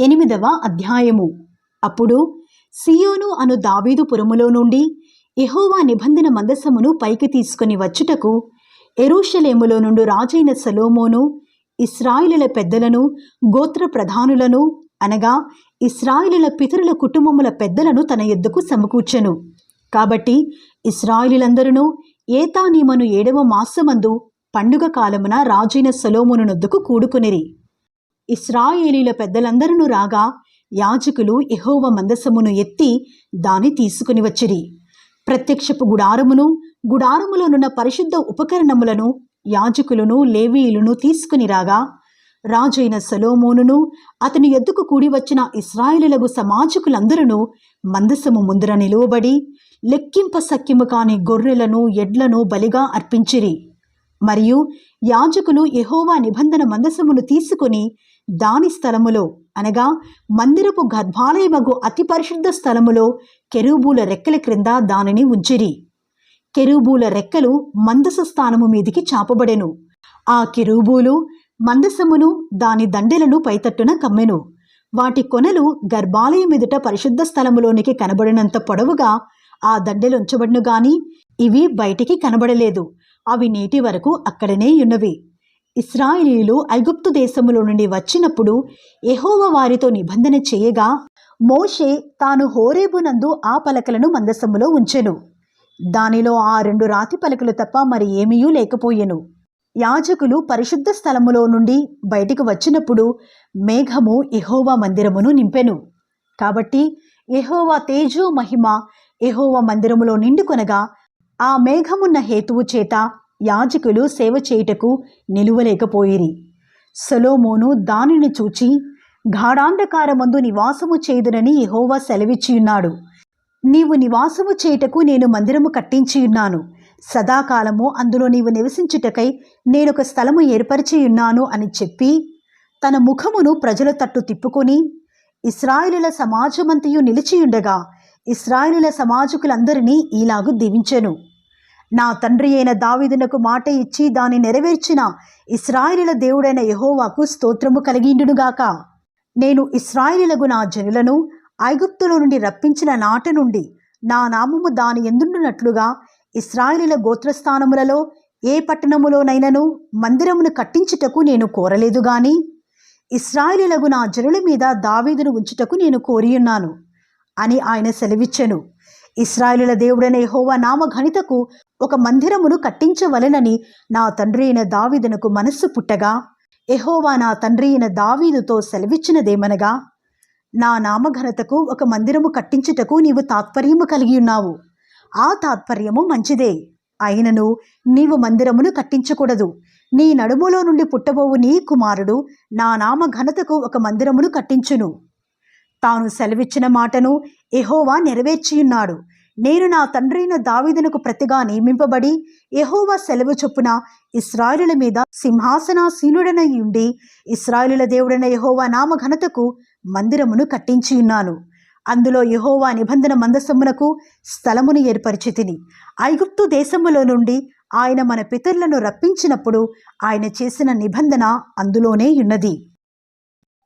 ఎనిమిదవ అధ్యాయము. అప్పుడు సియోను అను దావీదు పురములో నుండి ఎహోవా నిబంధన మందసమును పైకి తీసుకుని వచ్చుటకు ఎరూషలేములో నుండి రాజైన సలోమోను ఇస్రాయిలుల పెద్దలను గోత్ర ప్రధానులను అనగా ఇస్రాయిలుల పితరుల కుటుంబముల పెద్దలను తన ఎద్దుకు సమకూర్చెను. కాబట్టి ఇస్రాయిలులందరూ ఏతానీమను ఏడవ మాసమందు పండుగ కాలమున రాజైన సలోమును నొద్దుకు కూడుకునిరి. ఇస్రాయేలీల పెద్దలందరూ రాగా యాజకులు యహోవ మందసమును ఎత్తి దాన్ని తీసుకుని వచ్చిరి. ప్రత్యక్షపు గుడారమును గుడారములోనున్న పరిశుద్ధ ఉపకరణములను యాజకులను లేవీయులను తీసుకుని రాగా రాజైన సలోమోనును అతని ఎద్దుకు కూడి వచ్చిన ఇస్రాయేలులకు సమాజకులందరూ మందసము ముందర నిలువబడి లెక్కింప సఖ్యము కాని గొర్రెలను ఎడ్లను బలిగా అర్పించిరి. మరియు యాజకులు ఎహోవా నిబంధన మందసమును తీసుకుని దాని స్థలములో అనగా మందిరపు గర్భాలయమగు అతి పరిశుద్ధ స్థలములో కెరూబూల రెక్కల క్రింద దానిని ఉంచిరి. కెరూబూల రెక్కలు మందస స్థానము మీదికి చాపబడెను. ఆ కెరూబూలు మందసమును దాని దండెలను పైతట్టున కమ్మెను. వాటి కొనలు గర్భాలయం ఎదుట పరిశుద్ధ స్థలములోనికి కనబడినంత పొడవుగా ఆ దండెలు గాని ఇవి బయటికి కనబడలేదు. అవి నేటి వరకు అక్కడనే ఉన్నవి. ఇస్రాయిలీలు ఐగుప్తు దేశములో నుండి వచ్చినప్పుడు ఎహోవ వారితో నిబంధన చేయగా మోషే తాను హోరేబునందు ఆ పలకలను మందసములో ఉంచెను. దానిలో ఆ రెండు రాతి పలకలు తప్ప మరి ఏమీయూ లేకపోయెను. యాజకులు పరిశుద్ధ స్థలములో నుండి బయటికి వచ్చినప్పుడు మేఘము ఎహోవా మందిరమును నింపెను. కాబట్టి ఎహోవ తేజో మహిమ ఎహోవా మందిరములో నిండుకొనగా ఆ మేఘమున్న హేతువు చేత యాజకులు సేవ చేయుటకు నిలువలేకపోయిరి. సొలోమోను దానిని చూచి గాఢాంధకారమందు నివాసము చేయుదునని యహోవా సెలవిచ్చియున్నాడు. నీవు నివాసము చేయుటకు నేను మందిరము కట్టించియున్నాను. సదాకాలము అందులో నీవు నివసించుటకై నేనొక స్థలము ఏర్పరిచియున్నాను అని చెప్పి తన ముఖమును ప్రజల తట్టు తిప్పుకొని ఇస్రాయిలుల సమాజమంతయు నిలిచియుండగా ఇస్రాయిలుల సమాజకులందరినీ ఇలాగు దీవించెను. నా తండ్రి అయిన దావీదునకు మాట ఇచ్చి దాన్ని నెరవేర్చిన ఇస్రాయిల దేవుడైన యహోవాకు స్తోత్రము కలిగిండునుగాక నేను ఇస్రాయిలకు నా జనులను ఐగుప్తులో నుండి రప్పించిన నాట నుండి నా నామము దాని ఎందుండునట్లుగా ఇస్రాయిల గోత్రస్థానములలో ఏ పట్టణములోనైనను మందిరమును కట్టించుటకు నేను కోరలేదు గాని ఇస్రాయిలులకు నా జనుల మీద దావీదును ఉంచుటకు నేను కోరియున్నాను అని ఆయన సెలవిచ్చెను. ఇస్రాయిలుల దేవుడైన యెహోవా నామ ఘనితకు ఒక మందిరమును కట్టించవలెనని నా తండ్రి అయిన దావీదునకు మనస్సు పుట్టగా ఎహోవా నా తండ్రి అయిన దావీదుతో సెలవిచ్చినదేమనగా నా నామఘనతకు ఒక మందిరము కట్టించుటకు నీవు తాత్పర్యము కలిగి ఉన్నావు. ఆ తాత్పర్యము మంచిదే. అయినను నీవు మందిరమును కట్టించకూడదు. నీ నడుములో నుండి పుట్టబోవు నీ కుమారుడు నా నామ ఘనతకు ఒక మందిరమును కట్టించును. తాను సెలవిచ్చిన మాటను ఎహోవా నెరవేర్చియున్నాడు. నేను నా తండ్రైన దావీదునకు ప్రతిగా నియమింపబడి యహోవా సెలవు చొప్పున ఇస్రాయిలుల మీద సింహాసనాసీనుడనై ఉండి ఇస్రాయిలుల దేవుడైన యహోవా నామ ఘనతకు మందిరమును కట్టించియున్నాను అందులో యహోవా నిబంధన మందసమునకు స్థలమును ఏర్పరిచి తిని ఐగుప్తు దేశములో నుండి ఆయన మన పితరులను రప్పించినప్పుడు ఆయన చేసిన నిబంధన అందులోనే ఉన్నది.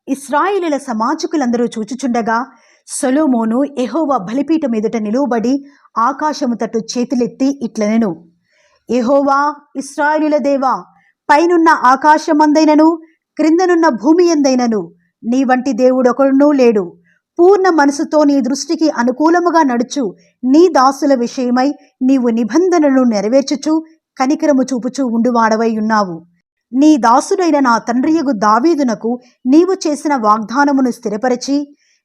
ఇస్రాయిలుల సమాజకులందరూ చూచుచుండగా సొలోమోను ఎహోవా బలిపీఠం ఎదుట నిలువబడి ఆకాశము తట్టు చేతులెత్తి ఇట్లనెను ఎహోవా ఇస్రాయిలుల దేవా పైనున్న ఆకాశమందైనను క్రిందనున్న భూమి ఎందైనను నీ వంటి దేవుడొకడునూ లేడు. పూర్ణ మనసుతో నీ దృష్టికి అనుకూలముగా నడుచు. నీ దాసుల విషయమై నీవు నిబంధనలు నెరవేర్చుచు కనికరము చూపుచూ ఉండువాడవై ఉన్నావు. నీ దాసుడైన నా తండ్రియగు దావీదునకు నీవు చేసిన వాగ్దానమును స్థిరపరిచి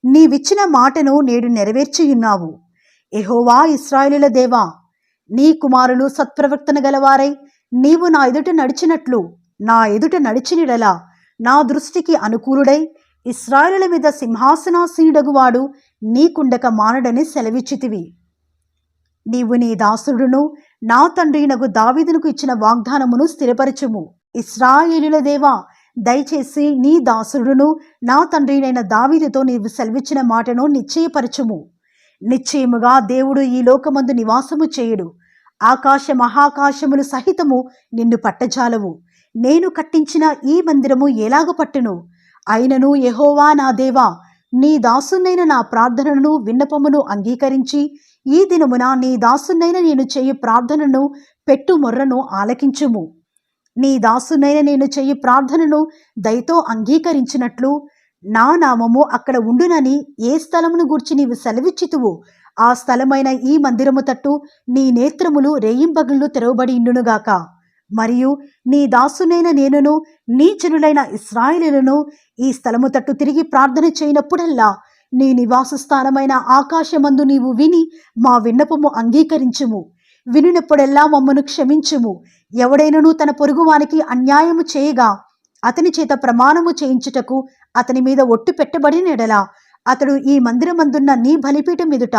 నీవిచ్చిన మాటను నేడు నెరవేర్చియున్నావు. ఎహోవా ఇస్రాయేలుల దేవా నీ కుమారులు సత్ప్రవర్తన గలవారై నీవు నా ఎదుట నడిచినట్లు నా ఎదుట నడిచినిడలా నా దృష్టికి అనుకూలుడై ఇస్రాయిలుల మీద సింహాసనాసీనుడగువాడు నీకుండక మానడని సెలవిచ్చితివి. నీవు నీ దాసుడును నా తండ్రినగు దావీదునకు ఇచ్చిన వాగ్దానమును స్థిరపరచుము. ఇస్రాయేలుల దేవా దయచేసి నీ దాసుడును నా తండ్రినైన దావీదుతో నీవు సెలవిచ్చిన మాటను నిశ్చయపరచుము. నిశ్చయముగా దేవుడు ఈ లోకమందు నివాసము చేయుడు. ఆకాశ మహాకాశములు సహితము నిన్ను పట్టజాలవు. నేను కట్టించిన ఈ మందిరము ఎలాగ పట్టును? అయినను యహోవా నా దేవా నీ దాసునైన నా ప్రార్థనను విన్నపమును అంగీకరించి ఈ దినమున నీ దాసునైన నేను చేయు ప్రార్థనను పెట్టు మొర్రను ఆలకించుము. నీ దాసునైన నేను చెయ్యి ప్రార్థనను దయతో అంగీకరించినట్లు నా నామము అక్కడ ఉండునని ఏ స్థలమును గూర్చి నీవు సెలవిచ్చితువు ఆ స్థలమైన ఈ మందిరము తట్టు నీ నేత్రములు రేయింబగుళ్ళు తెరవబడి ఇండునుగాక. మరియు నీ దాసునైన నేనును నీ జనులైన ఇస్రాయిలులను ఈ స్థలము తట్టు తిరిగి ప్రార్థన చేయనప్పుడల్లా నీ నివాస స్థానమైన ఆకాశమందు నీవు విని మా విన్నపము అంగీకరించుము. వినినప్పుడెల్లా మమ్మను క్షమించుము. ఎవడైనను తన పొరుగువానికి అన్యాయము చేయగా అతని చేత ప్రమాణము చేయించుటకు అతని మీద ఒట్టు పెట్టబడిన ఎడల అతడు ఈ మందిరమందున్న నీ బలిపీఠం ఎదుట.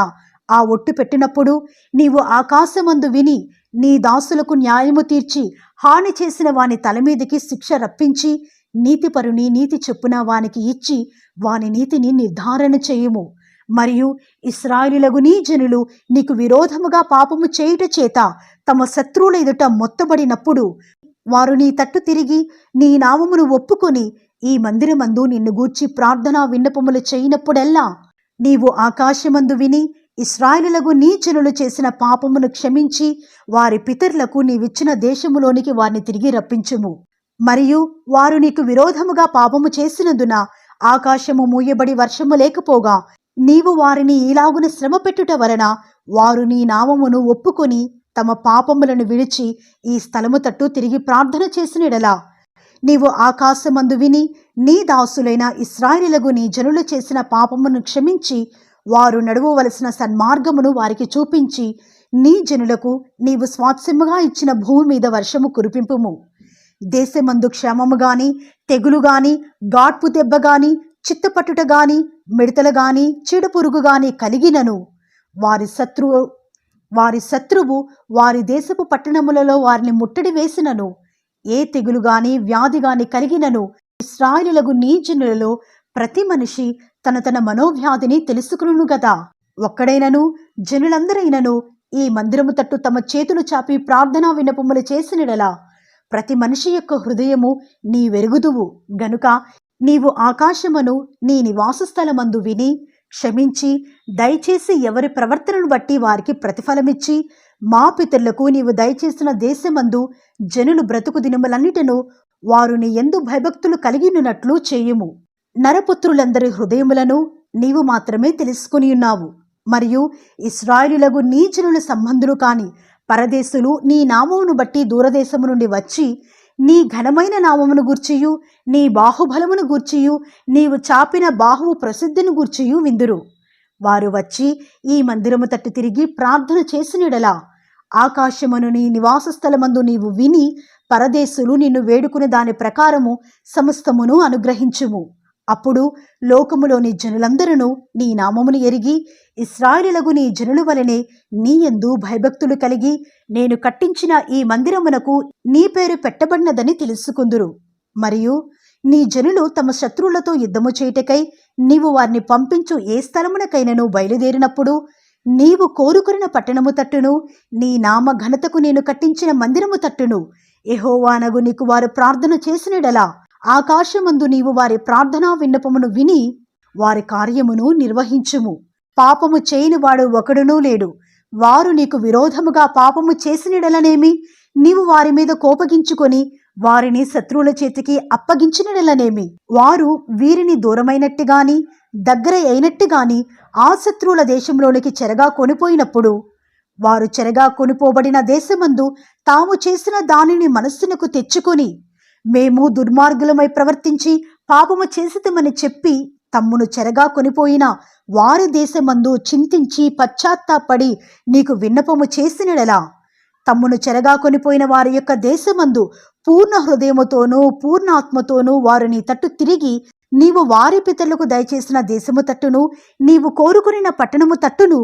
ఆ ఒట్టు పెట్టినప్పుడు నీవు ఆకాశమందు విని నీ దాసులకు న్యాయము తీర్చి హాని చేసిన వాని తల మీదకి శిక్ష రప్పించి నీతిపరుని నీతి చెప్పున వానికి ఇచ్చి వాని నీతిని నిర్ధారణ చేయుము. మరియు ఇస్రాయిలులగు నీ జనులు నీకు విరోధముగా పాపము చేయుట చేత తమ శత్రువుల ఎదుట మొత్తబడినప్పుడు వారు నీ తట్టు తిరిగి నీ నామమును ఒప్పుకొని ఈ మందిరమందు నిన్ను గూర్చి ప్రార్థనా విన్నపములు చేయనప్పుడెల్లా నీవు ఆకాశమందు విని ఇస్రాయిలులకు నీ జనులు చేసిన పాపమును క్షమించి వారి పితరులకు నీవిచ్చిన దేశములోనికి వారిని తిరిగి రప్పించుము. మరియు వారు నీకు విరోధముగా పాపము చేసినందున ఆకాశము మూయబడి వర్షము లేకపోగా నీవు వారిని ఈలాగున శ్రమ పెట్టుట వలన వారు నీ నామమును ఒప్పుకొని తమ పాపములను విడిచి ఈ స్థలము తట్టు తిరిగి ప్రార్థన చేసినడలా. నీవు ఆకాశమందు విని నీ దాసులైన ఇస్రాయిలకు నీ జనులు చేసిన పాపమును క్షమించి వారు నడువవలసిన సన్మార్గమును వారికి చూపించి నీ జనులకు నీవు స్వాత్స్యముగా ఇచ్చిన భూమి మీద వర్షము కురిపింపుము. దేశమందు క్షేమము గాని తెగులు గాని గాడ్పు దెబ్బ గాని చిత్తపట్టుట గాని మిడతలు గాని చీడపురుగు గాని కలిగినను. వారి శత్రువు వారి శత్రువు వారి దేశపు పట్టణములలో వారిని ముట్టడి వేసినను. ఏ తెగులు గాని వ్యాధి గాని కలిగినను. ఇస్రాయిలులకు నీ జనులలో ప్రతి మనిషి తన తన మనోవ్యాధిని తెలుసుకును గదా. ఒక్కడైనను జనులందరైనను ఈ మందిరము తట్టు తమ చేతులు చాపి ప్రార్థనా వినపములు చేసినడలా. ప్రతి మనిషి యొక్క హృదయము నీ వెరుగుదువు గనుక నీవు ఆకాశమును నీ నివాసస్థలమందు విని క్షమించి దయచేసి ఎవరి ప్రవర్తనను బట్టి వారికి ప్రతిఫలమిచ్చి మా పితరులకు నీవు దయచేసిన దేశమందు జనులు బ్రతుకు దినములన్నిటను వారు నీ ఎందు భయభక్తులు కలిగినట్లు చేయుము. నరపుత్రులందరి హృదయములను నీవు మాత్రమే తెలుసుకుని ఉన్నావు. మరియు ఇస్రాయిలులకు నీ జనుల సంబంధులు కాని పరదేశులు నీ నామమును బట్టి దూరదేశము నుండి వచ్చి నీ ఘనమైన నామమును గూర్చియు నీ బాహుబలమును గూర్చియు నీవు చాపిన బాహువు ప్రసిద్ధిని గూర్చియు విందురు. వారు వచ్చి ఈ మందిరము తట్టు తిరిగి ప్రార్థన చేసినడలా. ఆకాశమును నీ నివాస స్థలమందు నీవు విని పరదేశులు నిన్ను వేడుకుని దాని ప్రకారము సమస్తమును అనుగ్రహించుము. అప్పుడు లోకములోని జనులందరూ నీ నామమును ఎరిగి ఇస్రాయిలగు నీ జనుల వలనే నీ ఎందు భయభక్తులు కలిగి నేను కట్టించిన ఈ మందిరమునకు నీ పేరు పెట్టబడినదని తెలుసుకుందురు. మరియు నీ జనులు తమ శత్రువులతో యుద్ధము చేయుటకై నీవు వారిని పంపించు ఏ స్థలమునకైనను బయలుదేరినప్పుడు నీవు కోరుకున్న పట్టణము తట్టును నీ నామ ఘనతకు నేను కట్టించిన మందిరము తట్టును. ఎహోవానగు నీకు వారు ప్రార్థన చేసినడలా ఆకాశమందు నీవు వారి ప్రార్థనా విన్నపమును విని వారి కార్యమును నిర్వహించుము. పాపము చేయని వాడు ఒకడునూ లేడు. వారు నీకు విరోధముగా పాపము చేసినడలనేమి? నీవు వారి మీద కోపగించుకొని వారిని శత్రువుల చేతికి అప్పగించినడలనేమి? వారు వీరిని దూరమైనట్టుగాని దగ్గర అయినట్టుగాని ఆ శత్రువుల దేశంలోనికి చెరగా కొనిపోయినప్పుడు వారు చెరగా కొనిపోబడిన దేశమందు తాము చేసిన దానిని మనస్సునకు తెచ్చుకొని మేము దుర్మార్గులమై ప్రవర్తించి పాపము చేసిదమని చెప్పి తమ్మును చెరగా కొనిపోయిన వారి దేశమందు చింతించి పశ్చాత్తాపడి నీకు విన్నపము చేసినడలా. తమ్మును చెరగా కొనిపోయిన వారి యొక్క దేశమందు పూర్ణ హృదయముతోనూ పూర్ణాత్మతోనూ వారు నీ తట్టు తిరిగి నీవు వారి పితరులకు దయచేసిన దేశము తట్టును నీవు కోరుకునిన పట్టణము తట్టును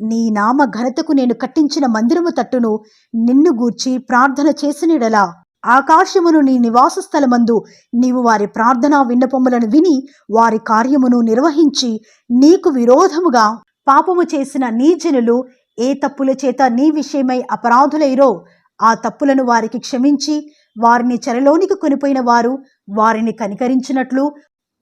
నీ నామ ఘనతకు నేను కట్టించిన మందిరము తట్టును నిన్ను గూర్చి ప్రార్థన చేసినడలా. ఆకాశమును నీ నివాస స్థలమందు నీవు వారి ప్రార్థనా విన్నపములను విని వారి కార్యమును నిర్వహించి నీకు విరోధముగా పాపము చేసిన నీ జనులు ఏ తప్పుల చేత నీ విషయమై అపరాధులైరో ఆ తప్పులను వారికి క్షమించి వారిని చెరలోనికి కొనిపోయిన వారు వారిని కనికరించినట్లు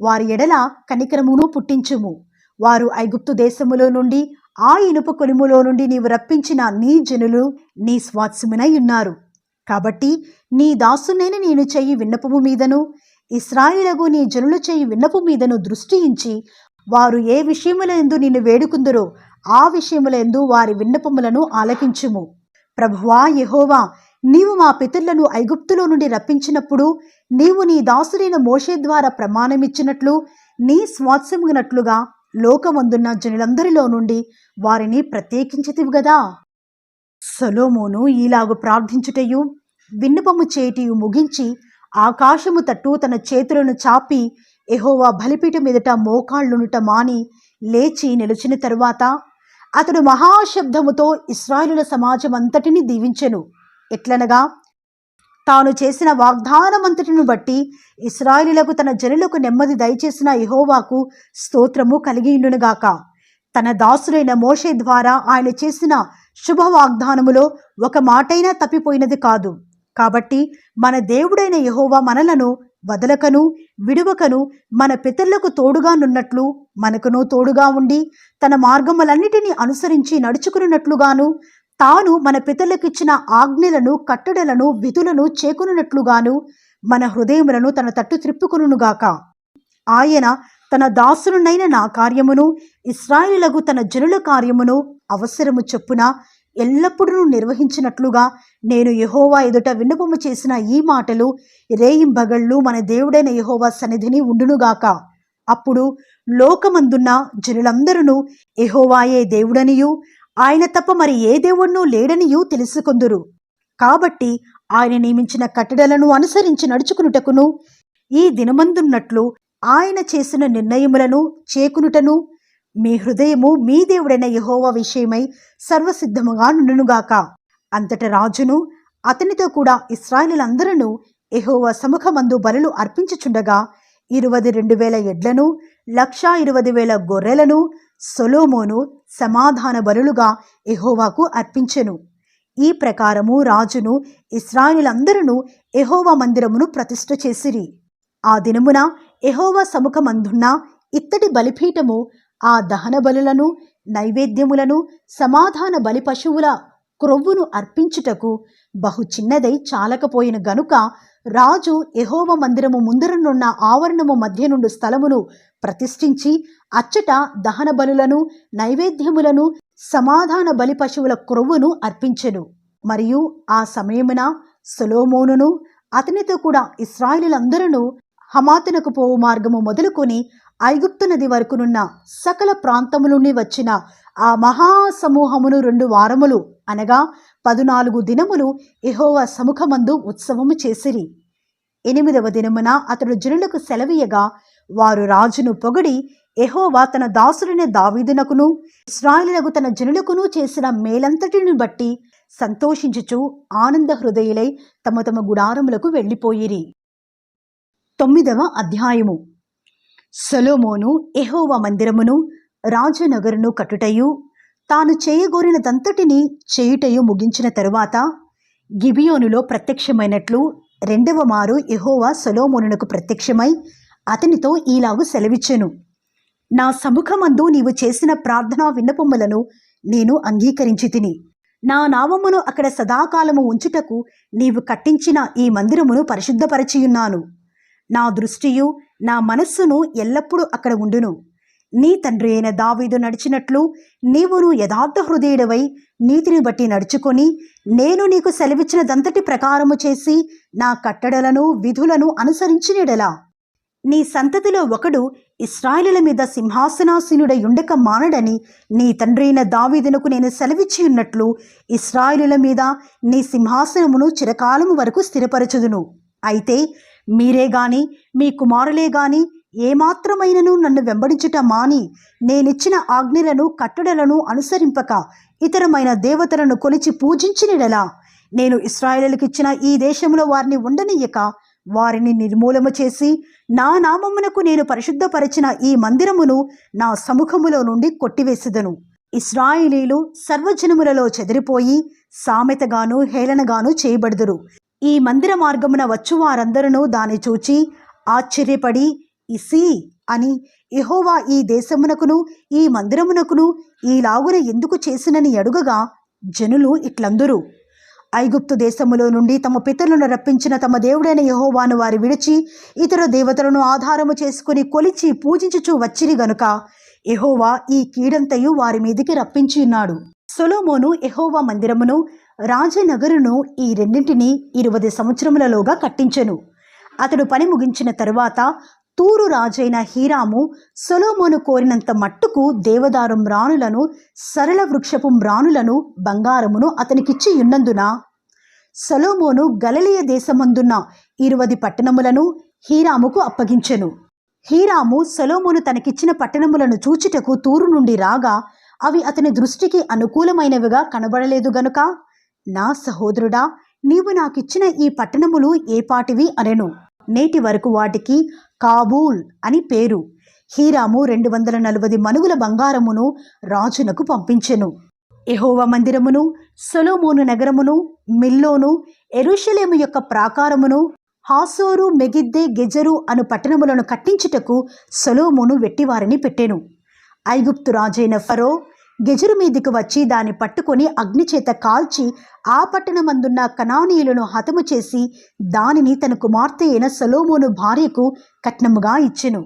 వారి ఎడల కనికరమును పుట్టించుము. వారు ఐగుప్తు దేశములో నుండి ఆ ఇనుప కొలుములో నుండి నీవు రప్పించిన నీ జనులు నీ స్వాత్సమునై ఉన్నారు. కాబట్టి నీ దాసునైన నేను చెయ్యి విన్నపము మీదను ఇస్రాయిలకు నీ జనులు చెయ్యి విన్నపు మీదను దృష్టించి వారు ఏ విషయములందు నిన్ను వేడుకుందరో ఆ విషయములందు వారి విన్నపములను ఆలకించుము. ప్రభువా యెహోవా నీవు మా పితరులను ఐగుప్తులో నుండి రప్పించినప్పుడు నీవు నీ దాసుడైన మోషే ద్వారా ప్రమాణమిచ్చినట్లు నీ స్వాత్సమునట్లుగా లోకమందున్న జనులందరిలో నుండి వారిని ప్రత్యేకించితివి గదా. సొలోమోను ఈలాగు ప్రార్థించుటయు విన్నపము చేటియు ముగించి ఆకాశము తట్టు తన చేతులను చాపి ఎహోవా బలిపీఠం మీదట మోకాళ్ళునుట మాని లేచి నిలిచిన తరువాత అతడు మహాశబ్దముతో ఇస్రాయేలుల సమాజం అంతటిని దీవించెను. ఎట్లనగా తాను చేసిన వాగ్దానమంతటిని బట్టి ఇస్రాయిలులకు తన జనులకు నెమ్మది దయచేసిన యెహోవాకు స్తోత్రము కలిగియుండునుగాక. తన దాసులైన మోషే ద్వారా ఆయన చేసిన శుభ వాగ్దానములో ఒక మాటైనా తప్పిపోయినది కాదు. కాబట్టి మన దేవుడైన యహోవా మనలను వదలకను విడువకను మన పితరులకు తోడుగా నున్నట్లు మనకును తోడుగా ఉండి తన మార్గములన్నిటినీ అనుసరించి నడుచుకున్నట్లుగాను తాను మన పితరులకిచ్చిన ఆజ్ఞలను కట్టడలను విధులను చేకునున్నట్లుగాను మన హృదయములను తన తట్టు త్రిప్పుకొనుగాక ఆయన తన దాసునునైన నా కార్యమును ఇస్రాయేలులకు తన జనుల కార్యమును అవసరము చొప్పున ఎల్లప్పుడూ నిర్వహించినట్లుగా నేను యహోవా ఎదుట విన్నపము చేసిన ఈ మాటలు రేయింబగళ్ళు మన దేవుడైన యహోవా సన్నిధిని ఉండునుగాక. అప్పుడు లోకమందున్న జనులందరూ యహోవాయే దేవుడనియు ఆయన తప్ప మరి ఏ దేవుణ్ణు లేడనియూ తెలుసుకొందురు. కాబట్టి ఆయన నియమించిన కట్టడలను అనుసరించి నడుచుకునుటకును ఈ దినమందున్నట్లు ఆయన చేసిన నిర్ణయములను చేకునుటను మీ హృదయము మీ దేవుడైన యెహోవా విషయమై సర్వసిద్ధముగా నుండునుగాక. అంతట రాజును అతనితో కూడా ఇస్రాయిలందరూ ఎహోవా సముఖమందు బలులు అర్పించుచుండగా ఇరవై రెండు వేల ఎడ్లను లక్షా ఇరవై వేల గొర్రెలను సొలోమోను సమాధాన బలులుగా ఎహోవాకు అర్పించెను. ఈ ప్రకారము రాజును ఇస్రాయిలందరూ ఎహోవా మందిరమును ప్రతిష్ఠ చేసిరి. ఆ దినమున యెహోవా సముఖమందున్న ఇత్తడి బలిపీఠము ఆ దహన బలులను నైవేద్యములను సమాధాన బలి పశువుల క్రొవ్వును అర్పించుటకు బహు చిన్నదై చాలకపోయిన గనుక రాజు ఎహోవ మందిరము ముందరనున్న ఆవరణము మధ్య నుండి స్థలమును ప్రతిష్ఠించి అచ్చట దహన బలులను నైవేద్యములను సమాధాన బలి పశువుల క్రొవ్వును అర్పించెను. మరియు ఆ సమయమున సొలోమోనును అతనితో కూడా ఇస్రాయిలందరూ హమాతునకు పోవు మార్గము మొదలుకొని ఐగుప్తు నది వరకునున్న సకల ప్రాంతములుండి వచ్చిన ఆ మహాసమూహమును రెండు వారములు అనగా పదునాలుగు దినములు ఎహోవ సముఖమందు ఉత్సవము చేసిరి. ఎనిమిదవ దినమున అతడు జనులకు సెలవీయగా వారు రాజును పొగిడి ఎహోవా తన దాసుడైన దావీదునకును ఇస్రాయిలకు తన జనులకును చేసిన మేలంతటిని బట్టి సంతోషించుచు ఆనంద హృదయులై తమ తమ గుడారములకు వెళ్ళిపోయిరి. తొమ్మిదవ అధ్యాయము. సొలోమోను ఎహోవా మందిరమును రాజనగరును కట్టుటయు తాను చేయగోరినదంతటిని చేయుటయు ముగించిన తరువాత గిబియోనులో ప్రత్యక్షమైనట్లు రెండవ మారు యెహోవా సొలోమోనునకు ప్రత్యక్షమై అతనితో ఈలాగు సెలవిచ్చెను. నా సముఖమందు నీవు చేసిన ప్రార్థనా విన్నపములను నేను అంగీకరించి తిని నా నామమును అక్కడ సదాకాలము ఉంచుటకు నీవు కట్టించిన ఈ మందిరమును పరిశుద్ధపరచియున్నాను. నా దృష్టియు నా మనస్సును ఎల్లప్పుడూ అక్కడ ఉండును. నీ తండ్రి అయిన దావీదు నడిచినట్లు నీవును యథార్థ హృదయుడవై నీతిని బట్టి నడుచుకొని నేను నీకు సెలవిచ్చినదంతటి ప్రకారము చేసి నా కట్టడలను విధులను అనుసరించినడలా. నీ సంతతిలో ఒకడు ఇస్రాయేలుల మీద సింహాసనాసీనుడై ఉండక మానడని నీ తండ్రైన దావీదునకు నేను సెలవిచ్చి ఉన్నట్లు ఇస్రాయేలుల మీద నీ సింహాసనమును చిరకాలము వరకు స్థిరపరచుదును. అయితే మీరే గాని మీ కుమారులే గాని ఏమాత్రమైనను నన్ను వెంబడించుట మాని నేనిచ్చిన ఆజ్ఞలను కట్టడలను అనుసరింపక ఇతరమైన దేవతలను కొలిచి పూజించినడలా? నేను ఇస్రాయేలుకిచ్చిన ఈ దేశంలో వారిని ఉండనీయక వారిని నిర్మూలము చేసి నా నామమునకు నేను పరిశుద్ధపరిచిన ఈ మందిరమును నా సముఖములో నుండి కొట్టివేసెదను. ఇస్రాయిలీలు సర్వజనములలో చెదిరిపోయి సామెతగాను హేళనగాను చేయబడుదురు. ఈ మందిర మార్గమున వచ్చు వారందరూ దాన్ని చూచి ఆశ్చర్యపడి ఇసి అని యెహోవా ఈ దేశమునకును ఈ మందిరమునకును ఈలాగున ఎందుకు చేసినని అడుగగా జనులు ఇట్లందురు. ఐగుప్తు దేశములో నుండి తమ పితరులను రప్పించిన తమ దేవుడైన యహోవాను వారు విడిచి ఇతర దేవతలను ఆధారము చేసుకుని కొలిచి పూజించుచు వచ్చిరి గనుక ఎహోవా ఈ కీడంతయు వారి మీదికి రప్పించి ఉన్నాడు. సొలోమోను ఎహోవా మందిరమును రాజనగరును ఈ రెండింటిని ఇరవై సంవత్సరములలోగా కట్టించెను. అతడు పని ముగించిన తరువాత తూరు రాజైన హీరాము సొలోమోను కోరినంత మట్టుకు దేవదారు మ్రానులను సరళ వృక్షపు మ్రానులను బంగారమును అతనికిచ్చి ఉన్నందున సొలోమోను గలలియ దేశమందున్న ఇరువది పట్టణములను హీరాముకు అప్పగించెను. హీరాము సొలోమోను తనకిచ్చిన పట్టణములను చూచుటకు తూరు నుండి రాగా అవి అతని దృష్టికి అనుకూలమైనవిగా కనబడలేదు గనుక నా సహోదరుడా నీవు నాకిచ్చిన ఈ పట్టణములు ఏపాటివి అనెను. నేటి వరకు వాటికి కాబూల్ అని పేరు. హీరాము రెండు వందల నలభై మనుగుల బంగారమును రాజునకు పంపించెను. ఎహోవ మందిరమును సొలోమోను నగరమును మిల్లోను ఎరుషలేము యొక్క ప్రాకారమును హాసోరు మెగిద్దే గెజరు అను పట్టణములను కట్టించుటకు సొలోమోను వెట్టివారిని పెట్టెను. ఐగుప్తు రాజైన ఫరో గెజరు మీదికి వచ్చి దాన్ని పట్టుకొని అగ్నిచేత కాల్చి ఆ పట్టణమందున్న కనానీయులను హతము చేసి దానిని తన కుమార్తె అయిన సొలోమోను భార్యకు కట్నముగా ఇచ్చెను.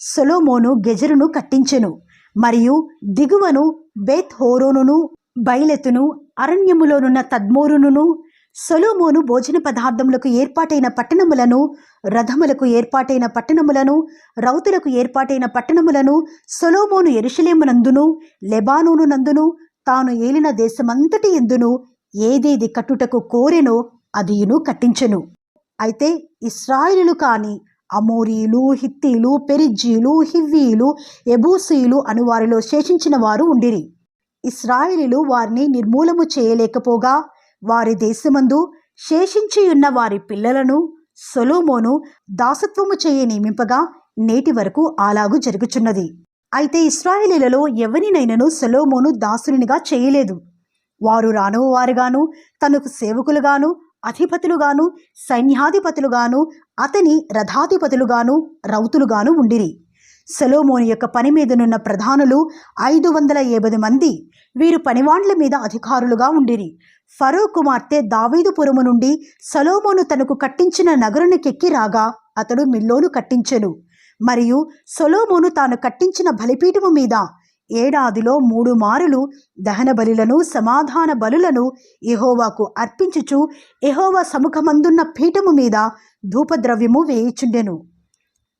సొలోమోను గెజరును కట్టించెను. మరియు దిగువను బేత్ హోరోనును బయలెతును అరణ్యములోనున్న తద్మోరునును సొలోమోను భోజన పదార్థములకు ఏర్పాటైన పట్టణములను రథములకు ఏర్పాటైన పట్టణములను రౌతులకు ఏర్పాటైన పట్టణములను సొలోమోను ఎరుషలేమునందును లెబానోను నందును తాను ఏలిన దేశమంతటి ఎందును ఏదేది కట్టుటకు కోరెనో అదియును కట్టించెను. అయితే ఇస్రాయిలు కాని అమోరీలు హిత్తీలు పెరిజ్జీలు హివ్వీలు ఎబూసీలు అను వారిలో శేషించిన వారు ఉండిరి. ఇస్రాయిలీలు వారిని నిర్మూలము చేయలేకపోగా వారి దేశమందు శేషించియున్న వారి పిల్లలను సొలోమోను దాసత్వము చేయ నియమింపగా నేటి వరకు అలాగు జరుగుచున్నది. అయితే ఇస్రాయేలీలలో ఎవరినైనను సొలోమోను దాసునిగా చేయలేదు. వారు రానువారుగాను తనకు సేవకులుగాను అధిపతులుగాను సైన్యాధిపతులుగాను అతని రథాధిపతులుగాను రౌతులుగాను ఉండిరి. సెలోమోని యొక్క పని మీదనున్న ప్రధానులు ఐదు వందల యాభై మంది వీరు పనివాండ్ల మీద అధికారులుగా ఉండిరి. ఫరో కుమార్తె దావీదుపురము నుండి సొలోమోను తనకు కట్టించిన నగరునికెక్కి రాగా అతడు మిల్లోను కట్టించెను. మరియు సొలోమోను తాను కట్టించిన బలిపీఠము మీద ఏడాదిలో మూడు మారులు దహన బలులను సమాధాన బలులను ఎహోవాకు అర్పించుచు ఎహోవా సముఖమందున్న పీఠము మీద ధూపద్రవ్యము వేయిచుండెను.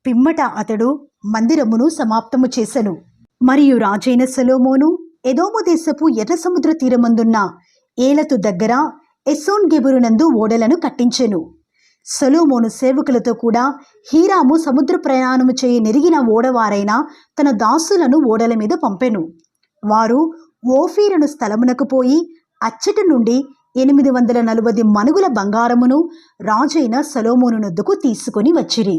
పిమ్మట అతడు మందిరమును సమాప్తము చేసెను. మరియు రాజైన సలోమోను ఎదోము దేశపు ఎర్ర సముద్ర తీరమందున్న ఏలతు దగ్గర ఎస్సోన్ గెబురునందు ఓడలను కట్టించెను. సొలోమోను సేవకులతో కూడా హీరాము సముద్ర ప్రయాణము చేయి నెరిగిన ఓడవారైన తన దాసులను ఓడల మీద పంపెను. వారు ఓఫీరను స్థలమునకు పోయి అచ్చటి నుండి ఎనిమిది వందల నలభై మనుగుల బంగారమును రాజైన సొలోమోను నొద్దుకు తీసుకొని వచ్చిరి.